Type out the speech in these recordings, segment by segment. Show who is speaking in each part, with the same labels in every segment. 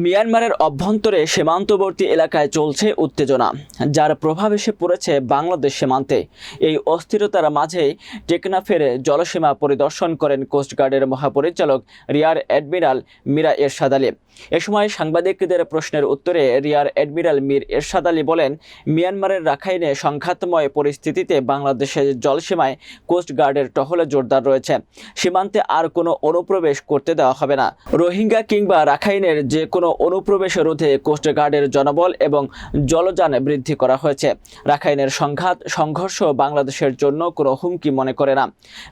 Speaker 1: মিয়ানমারের অভ্যন্তরে সীমান্তবর্তী এলাকায় চলছে উত্তেজনা, যার প্রভাব এসে পড়েছে বাংলাদেশ সীমান্তে। এই অস্থিরতার মাঝেই টেকনাফের জলসীমা পরিদর্শন করেন কোস্টগার্ডের মহাপরিচালক রিয়ার অ্যাডমিরাল মীরা এরশাদ আলী। এ সময় সাংবাদিকদের প্রশ্নের উত্তরে রিয়ার অ্যাডমিরাল মীর এরশাদ আলী বলেন, মিয়ানমারের রাখাইনে সংঘাতময় পরিস্থিতিতে বাংলাদেশের জলসীমায় কোস্টগার্ডের টহলে জোরদার রয়েছে। সীমান্তে আর কোনো অনুপ্রবেশ করতে দেওয়া হবে না। রোহিঙ্গা কিংবা রাখাইনের যে কোনো অনুপ্রবেশ রোধে কোস্টগার্ডের জনবল এবং জলযান বৃদ্ধি করা হয়েছে। রাখাইনের সংঘাত, সংঘর্ষ বাংলাদেশের জন্য কোনো হুমকি মনে করে না।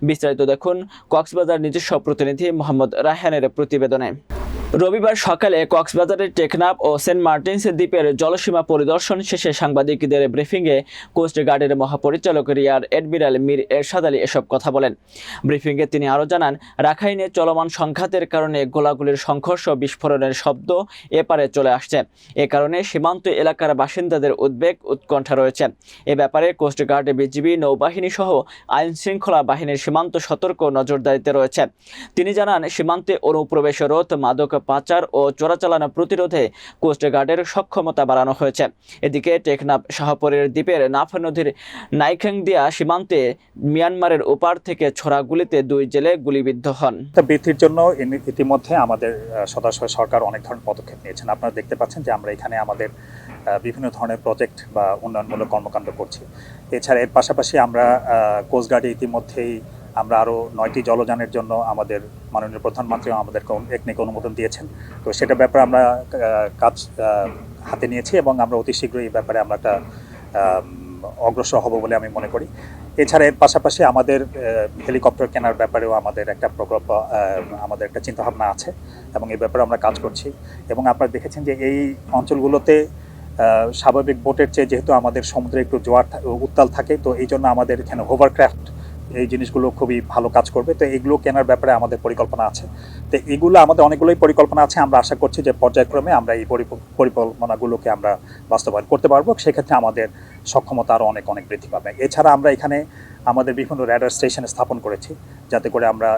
Speaker 1: বিস্তারিত দেখুন কক্সবাজার নিজস্ব প্রতিনিধি মোহাম্মদ রাহানের প্রতিবেদনে। রবিবার সকালে কক্সবাজারের টেকনাফ ও সেন্ট মার্টিনস দ্বীপের জলসীমা পরিদর্শন শেষে সাংবাদিকদের ব্রিফিংয়ে কোস্টগার্ডের মহাপরিচালক রিয়ার অ্যাডমিরাল মীর এরশাদ আলী এসব কথা বলেন। ব্রিফিংয়ে তিনি আরও জানান, রাখাইনে চলমান সংঘাতের কারণে গোলাগুলির সংঘর্ষ বিস্ফোরণের শব্দ এপারে চলে আসছে। এ কারণে সীমান্ত এলাকার বাসিন্দাদের উদ্বেগ উৎকণ্ঠা রয়েছে। এ ব্যাপারে কোস্টগার্ড বিজিবি নৌবাহিনী সহ আইন শৃঙ্খলা বাহিনীর সীমান্ত সতর্ক নজরদারিতে রয়েছে। তিনি জানান, সীমান্তে অনুপ্রবেশ রোধ মাদক পাচার ও চোরাচালান প্রতিরোধে কোস্টগার্ডের সক্ষমতা বাড়ানো হয়েছে। এদিকে টেকনাফ শাহপরের দ্বীপের নাফ নদীর নাইখাংদিয়া সীমান্তে মিয়ানমারের ওপার থেকে ছোড়া গুলিতে দুই জেলে গুলিবিদ্ধ হন।
Speaker 2: বৃদ্ধির জন্য ইতিমধ্যে আমাদের আহ, সদস্য সরকার অনেক ধরনের পদক্ষেপ নিয়েছেন। আপনারা দেখতে পাচ্ছেন যে আমরা এখানে আমাদের বিভিন্ন ধরনের প্রজেক্ট বা উন্নয়নমূলক কর্মকাণ্ড করছি। এছাড়া এর পাশাপাশি আমরা কোস্টগার্ডে ইতিমধ্যেই আমরা আরও নয়টি জলযানের জন্য আমাদের মাননীয় প্রধানমন্ত্রী আমাদেরকে একনিক অনুমোদন দিয়েছেন। তো সেটা ব্যাপারে আমরা কাজ হাতে নিয়েছি এবং আমরা অতি শীঘ্রই এই ব্যাপারে আমরা একটা অগ্রসর হব বলে আমি মনে করি। এছাড়া এর পাশাপাশি আমাদের হেলিকপ্টার কেনার ব্যাপারেও আমাদের একটা প্রকল্প আমাদের একটা চিন্তাভাবনা আছে এবং এই ব্যাপারে আমরা কাজ করছি। এবং আপনারা দেখেছেন যে এই অঞ্চলগুলোতে স্বাভাবিক বোটের চেয়ে যেহেতু আমাদের সমুদ্রে একটু জোয়ার উত্তাল থাকে, তো এই জন্য আমাদের এখানে হোভারক্রাফট এই জিনিসগুলো খুবই ভালো কাজ করবে। তো এগুলো কেনার ব্যাপারে আমাদের পরিকল্পনা আছে। তো এগুলো আমাদের অনেকগুলোই পরিকল্পনা আছে। আমরা আশা করছি যে পর্যায়ক্রমে আমরা এই পরিকল্পনাগুলোকে আমরা বাস্তবায়ন করতে পারব। সেক্ষেত্রে আমাদের সক্ষমতা আরও অনেক অনেক বৃদ্ধি পাবে। এছাড়া আমরা এখানে আমাদের বিভিন্ন র্যাডার স্টেশন স্থাপন করেছি। যাতে করে আমরা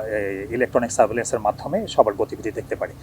Speaker 2: ইলেকট্রনিক সার্ভেলেন্সের মাধ্যমে সবার গতিবিধি দেখতে পারি।